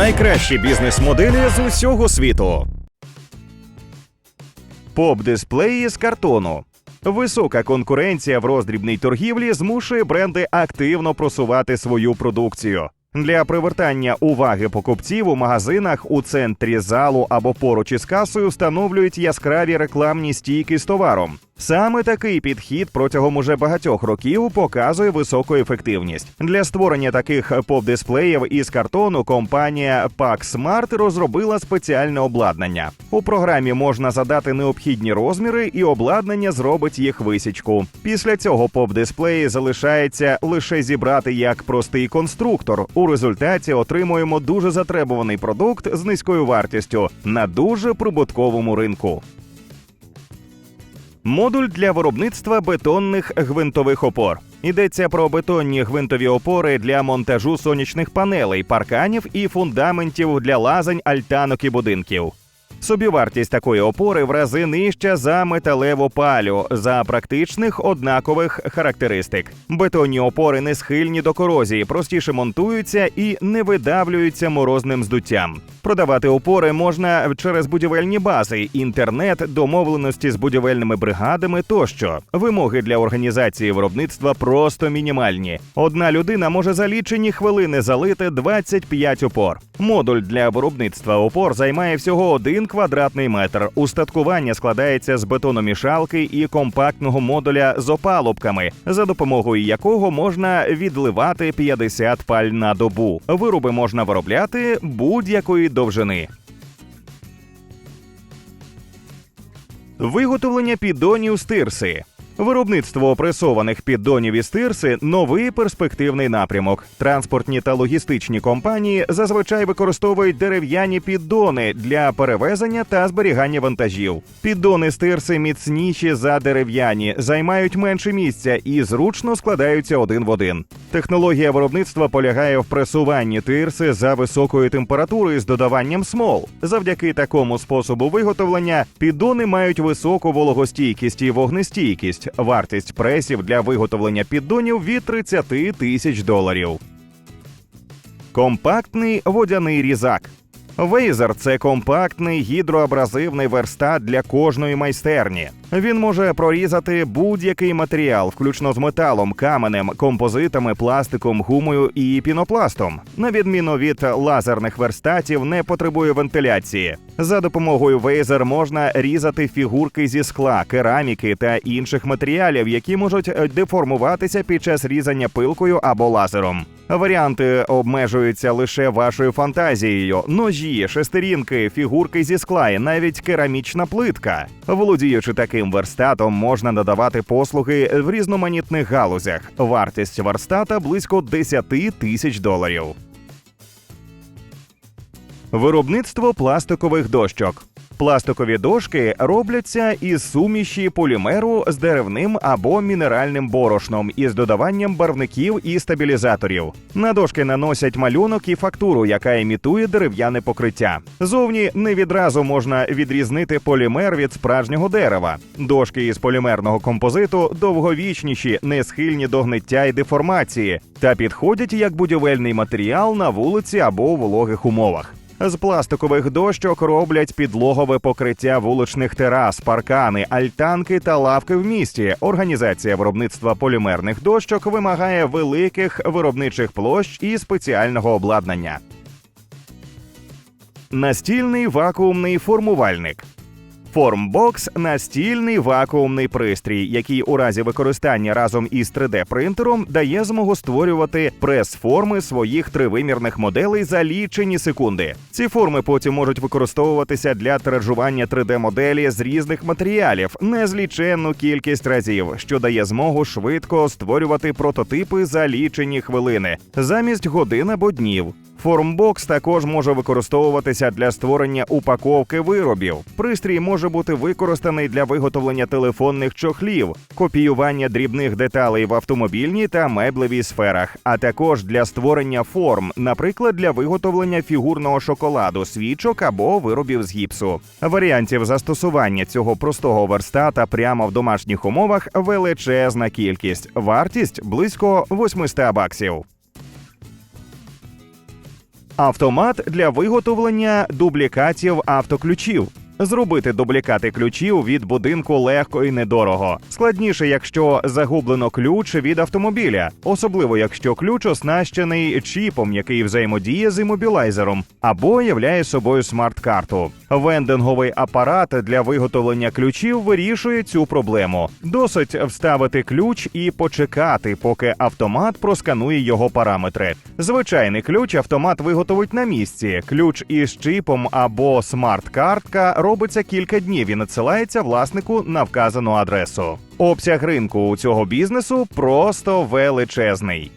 Найкращі бізнес-моделі з усього світу. Поп-дисплеї з картону. Висока конкуренція в роздрібній торгівлі змушує бренди активно просувати свою продукцію. Для привертання уваги покупців у магазинах у центрі залу або поруч із касою встановлюють яскраві рекламні стійки з товаром. Саме такий підхід протягом уже багатьох років показує високу ефективність. Для створення таких поп-дисплеїв із картону компанія PackSmart розробила спеціальне обладнання. У програмі можна задати необхідні розміри, і обладнання зробить їх висічку. Після цього поп-дисплеї залишається лише зібрати як простий конструктор. У результаті отримуємо дуже затребуваний продукт з низькою вартістю на дуже прибутковому ринку. Модуль для виробництва бетонних гвинтових опор. Йдеться про бетонні гвинтові опори для монтажу сонячних панелей, парканів і фундаментів для лазень, альтанок і будинків. Собівартість такої опори в рази нижча за металеву палю за практичних однакових характеристик. Бетонні опори не схильні до корозії, простіше монтуються і не видавлюються морозним здуттям. Продавати опори можна через будівельні бази, інтернет, домовленості з будівельними бригадами тощо. Вимоги для організації виробництва просто мінімальні. Одна людина може за лічені хвилини залити 25 опор. Модуль для виробництва опор займає всього один квадратний метр. Устаткування складається з бетономішалки і компактного модуля з опалубками, за допомогою якого можна відливати 50 паль на добу. Вироби можна виробляти будь-якої довжини. Виготовлення піддонів з тирси. Виробництво опресованих піддонів із тирси новий перспективний напрямок. Транспортні та логістичні компанії зазвичай використовують дерев'яні піддони для перевезення та зберігання вантажів. Піддони з тирси міцніші за дерев'яні, займають менше місця і зручно складаються один в один. Технологія виробництва полягає в пресуванні тирси за високою температурою з додаванням смол. Завдяки такому способу виготовлення піддони мають високу вологостійкість і вогнестійкість. Вартість пресів для виготовлення піддонів від 30 тисяч доларів. Компактний водяний різак. Вейзер це компактний гідроабразивний верстат для кожної майстерні. Він може прорізати будь-який матеріал, включно з металом, каменем, композитами, пластиком, гумою і пінопластом. На відміну від лазерних верстатів, не потребує вентиляції. За допомогою вейзер можна різати фігурки зі скла, кераміки та інших матеріалів, які можуть деформуватися під час різання пилкою або лазером. Варіанти обмежуються лише вашою фантазією: ножі, шестерінки, фігурки зі скла і навіть керамічна плитка. Володіючи таким верстатом, можна надавати послуги в різноманітних галузях. Вартість верстата близько 10 тисяч доларів. Виробництво пластикових дощок. Пластикові дошки робляться із суміші полімеру з деревним або мінеральним борошном із додаванням барвників і стабілізаторів. На дошки наносять малюнок і фактуру, яка імітує дерев'яне покриття. Зовні не відразу можна відрізнити полімер від справжнього дерева. Дошки із полімерного композиту довговічніші, не схильні до гниття і деформації, та підходять як будівельний матеріал на вулиці або у вологих умовах. З пластикових дощок роблять підлогове покриття вуличних терас, паркани, альтанки та лавки в місті. Організація виробництва полімерних дощок вимагає великих виробничих площ і спеціального обладнання. Настільний вакуумний формувальник. Формбокс настільний вакуумний пристрій, який у разі використання разом із 3D-принтером дає змогу створювати прес-форми своїх тривимірних моделей за лічені секунди. Ці форми потім можуть використовуватися для тиражування 3D-моделі з різних матеріалів незліченну кількість разів, що дає змогу швидко створювати прототипи за лічені хвилини замість годин або днів. Формбокс також може використовуватися для створення упаковки виробів. Пристрій може бути використаний для виготовлення телефонних чохлів, копіювання дрібних деталей в автомобільній та меблевій сферах, а також для створення форм, наприклад, для виготовлення фігурного шоколаду, свічок або виробів з гіпсу. Варіантів застосування цього простого верстата прямо в домашніх умовах величезна кількість. Вартість близько 800 баксів. Автомат для виготовлення дублікатів автоключів. Зробити дублікати ключів від будинку легко і недорого. Складніше, якщо загублено ключ від автомобіля, особливо якщо ключ оснащений чіпом, який взаємодіє з імобілайзером, або являє собою смарт-карту. Вендинговий апарат для виготовлення ключів вирішує цю проблему. Досить вставити ключ і почекати, поки автомат просканує його параметри. Звичайний ключ автомат виготовить на місці. Ключ із чіпом або смарт-картка робиться кілька днів і надсилається власнику на вказану адресу. Обсяг ринку у цього бізнесу просто величезний.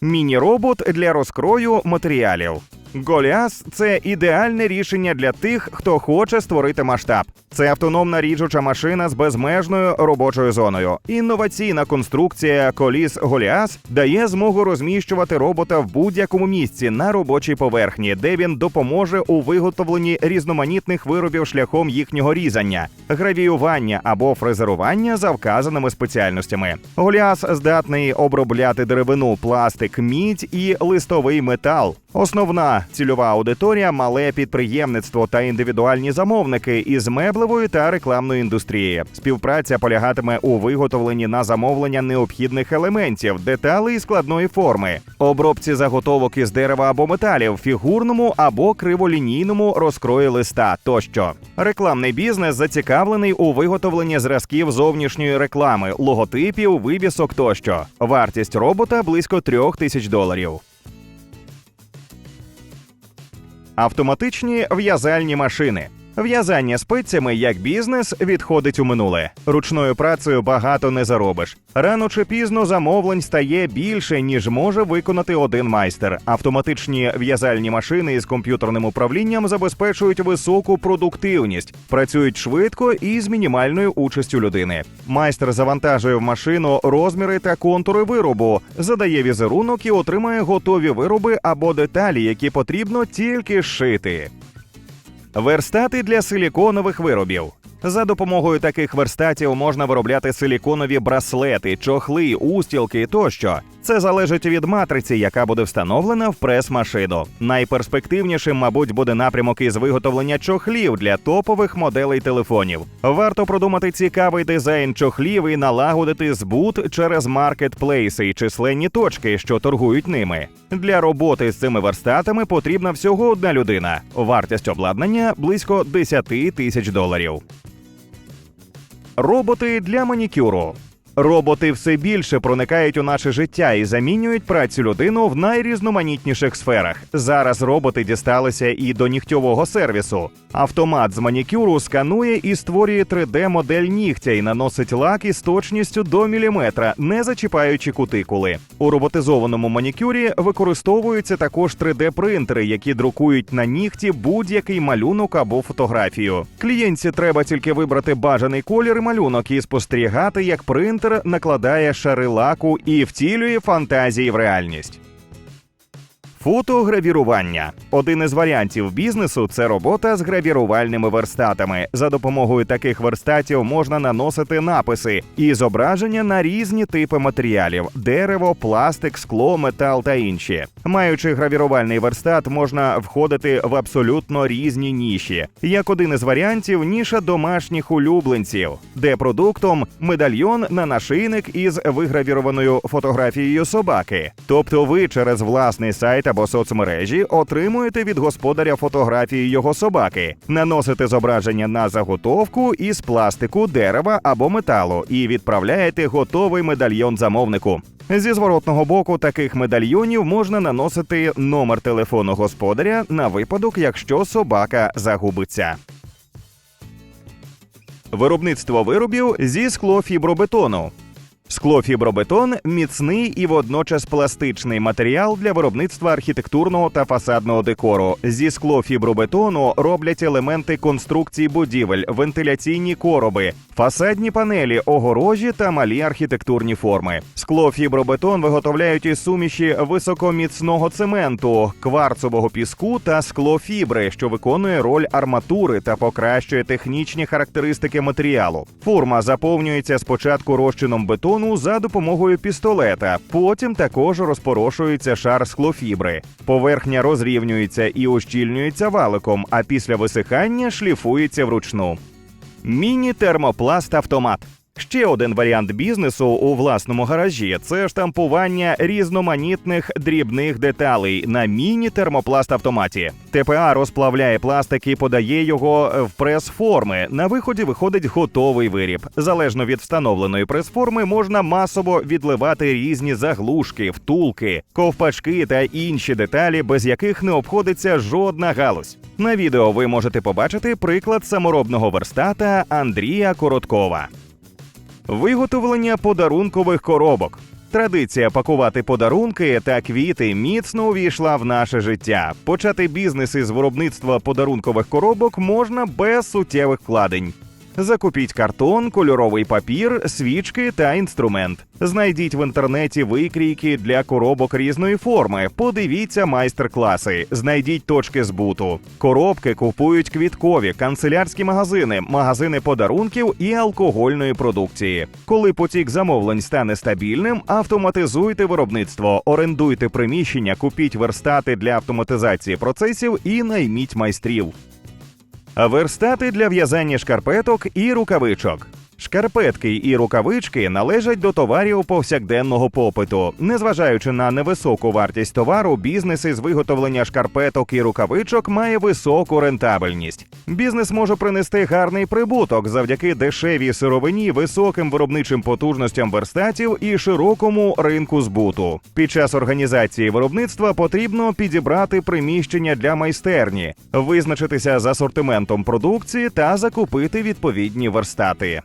Міні-робот для розкрою матеріалів. Голіас це ідеальне рішення для тих, хто хоче створити масштаб. Це автономна ріжуча машина з безмежною робочою зоною. Інноваційна конструкція коліс Голіас дає змогу розміщувати робота в будь-якому місці на робочій поверхні, де він допоможе у виготовленні різноманітних виробів шляхом їхнього різання, гравіювання або фрезерування за вказаними спеціальностями. Голіас здатний обробляти деревину, пластик, мідь і листовий метал. Основна цільова аудиторія мале підприємництво та індивідуальні замовники із меблевої та рекламної індустрії. Співпраця полягатиме у виготовленні на замовлення необхідних елементів, деталей і складної форми, обробці заготовок із дерева або металів, фігурному або криволінійному розкрої листа тощо. Рекламний бізнес зацікавлений у виготовленні зразків зовнішньої реклами, логотипів, вивісок тощо. Вартість робота близько трьох тисяч доларів. Автоматичні в'язальні машини. В'язання спицями як бізнес відходить у минуле. Ручною працею багато не заробиш. Рано чи пізно замовлень стає більше, ніж може виконати один майстер. Автоматичні в'язальні машини із комп'ютерним управлінням забезпечують високу продуктивність, працюють швидко і з мінімальною участю людини. Майстер завантажує в машину розміри та контури виробу, задає візерунок і отримає готові вироби або деталі, які потрібно тільки шити. Верстати для силіконових виробів. За допомогою таких верстатів можна виробляти силіконові браслети, чохли, устілки тощо. Це залежить від матриці, яка буде встановлена в прес-машину. Найперспективнішим, мабуть, буде напрямок із виготовлення чохлів для топових моделей телефонів. Варто продумати цікавий дизайн чохлів і налагодити збут через маркетплейси і численні точки, що торгують ними. Для роботи з цими верстатами потрібна всього одна людина. Вартість обладнання близько 10 тисяч доларів. Роботи для манікюру. Роботи все більше проникають у наше життя і замінюють працю людину в найрізноманітніших сферах. Зараз роботи дісталися і до нігтьового сервісу. Автомат з манікюру сканує і створює 3D-модель нігтя і наносить лак із точністю до міліметра, не зачіпаючи кутикули. У роботизованому манікюрі використовуються також 3D-принтери, які друкують на нігті будь-який малюнок або фотографію. Клієнтці треба тільки вибрати бажаний колір і малюнок і спостерігати, як принтер накладає шари лаку і втілює фантазії в реальність. Фотогравірування один із варіантів бізнесу це робота з гравірувальними верстатами. За допомогою таких верстатів можна наносити написи і зображення на різні типи матеріалів: дерево, пластик, скло, метал та інші. Маючи гравірувальний верстат, можна входити в абсолютно різні ніші. Як один із варіантів, ніша домашніх улюбленців, де продуктом медальйон на нашийник із вигравірованою фотографією собаки. Тобто, ви через власний сайт або соцмережі отримуєте від господаря фотографії його собаки, наносите зображення на заготовку із пластику, дерева або металу і відправляєте готовий медальйон замовнику. Зі зворотного боку таких медальйонів можна наносити номер телефону господаря на випадок, якщо собака загубиться. Виробництво виробів зі склофібробетону. Склофібробетон міцний і водночас пластичний матеріал для виробництва архітектурного та фасадного декору. Зі склофібробетону роблять елементи конструкцій будівель, вентиляційні короби, фасадні панелі, огорожі та малі архітектурні форми. Склофібробетон виготовляють із суміші високоміцного цементу, кварцового піску та склофібри, що виконує роль арматури та покращує технічні характеристики матеріалу. Форма заповнюється спочатку розчином бетону бетону за допомогою пістолета. Потім також розпорошується шар склофібри. Поверхня розрівнюється і ощільнюється валиком, а після висихання шліфується вручну. Міні-термопласт автомат. Ще один варіант бізнесу у власному гаражі це штампування різноманітних дрібних деталей на міні-термопласт автоматі. ТПА розплавляє пластик і подає його в прес-форми. На виході виходить готовий виріб. Залежно від встановленої прес-форми можна масово відливати різні заглушки, втулки, ковпачки та інші деталі, без яких не обходиться жодна галузь. На відео ви можете побачити приклад саморобного верстата Андрія Короткова. Виготовлення подарункових коробок. Традиція пакувати подарунки та квіти міцно увійшла в наше життя. Почати бізнес із виробництва подарункових коробок можна без суттєвих вкладень. Закупіть картон, кольоровий папір, свічки та інструмент. Знайдіть в інтернеті викрійки для коробок різної форми. Подивіться майстер-класи, знайдіть точки збуту. Коробки купують квіткові, канцелярські магазини, магазини подарунків і алкогольної продукції. Коли потік замовлень стане стабільним, автоматизуйте виробництво, орендуйте приміщення, купіть верстати для автоматизації процесів і найміть майстрів. Верстати для в'язання шкарпеток і рукавичок. Шкарпетки і рукавички належать до товарів повсякденного попиту. Незважаючи на невисоку вартість товару, бізнес із виготовлення шкарпеток і рукавичок має високу рентабельність. Бізнес може принести гарний прибуток завдяки дешевій сировині, високим виробничим потужностям верстатів і широкому ринку збуту. Під час організації виробництва потрібно підібрати приміщення для майстерні, визначитися з асортиментом продукції та закупити відповідні верстати.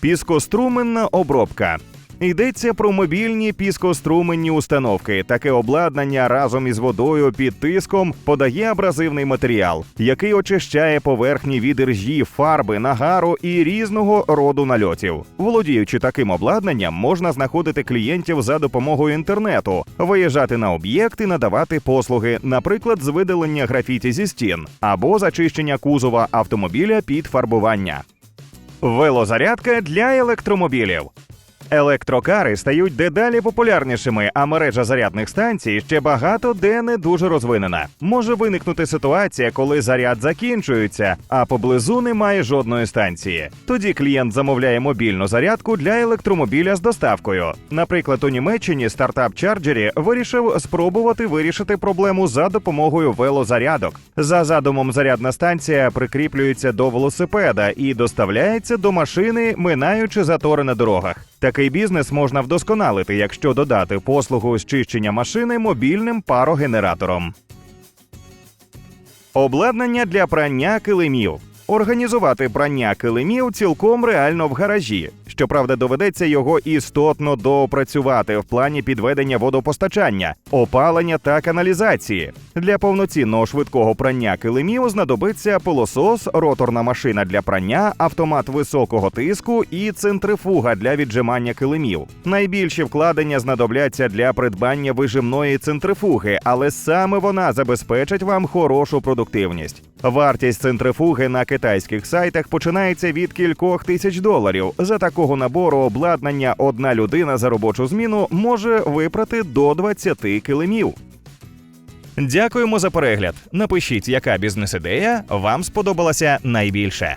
Піскоструменна обробка. Йдеться про мобільні піскоструменні установки. Таке обладнання разом із водою під тиском подає абразивний матеріал, який очищає поверхні від іржі, фарби, нагару і різного роду нальотів. Володіючи таким обладнанням, можна знаходити клієнтів за допомогою інтернету, виїжджати на об'єкти, надавати послуги, наприклад, з видалення графіті зі стін або зачищення кузова автомобіля під фарбування. Велозарядка для електромобілів. Електрокари стають дедалі популярнішими, а мережа зарядних станцій ще багато де не дуже розвинена. Може виникнути ситуація, коли заряд закінчується, а поблизу немає жодної станції. Тоді клієнт замовляє мобільну зарядку для електромобіля з доставкою. Наприклад, у Німеччині стартап Чарджері вирішив спробувати вирішити проблему за допомогою велозарядок. За задумом, зарядна станція прикріплюється до велосипеда і доставляється до машини, минаючи затори на дорогах. Такий бізнес можна вдосконалити, якщо додати послугу з чищення машини мобільним парогенератором. Обладнання для прання килимів. Організувати прання килимів цілком реально в гаражі. Щоправда, доведеться його істотно доопрацювати в плані підведення водопостачання, опалення та каналізації. Для повноцінного швидкого прання килимів знадобиться пилосос, роторна машина для прання, автомат високого тиску і центрифуга для віджимання килимів. Найбільші вкладення знадобляться для придбання вижимної центрифуги, але саме вона забезпечить вам хорошу продуктивність. Вартість центрифуги на китайських сайтах починається від кількох тисяч доларів. За такого набору обладнання одна людина за робочу зміну може випрати до 20 килимів. Дякуємо за перегляд. Напишіть, яка бізнес-ідея вам сподобалася найбільше.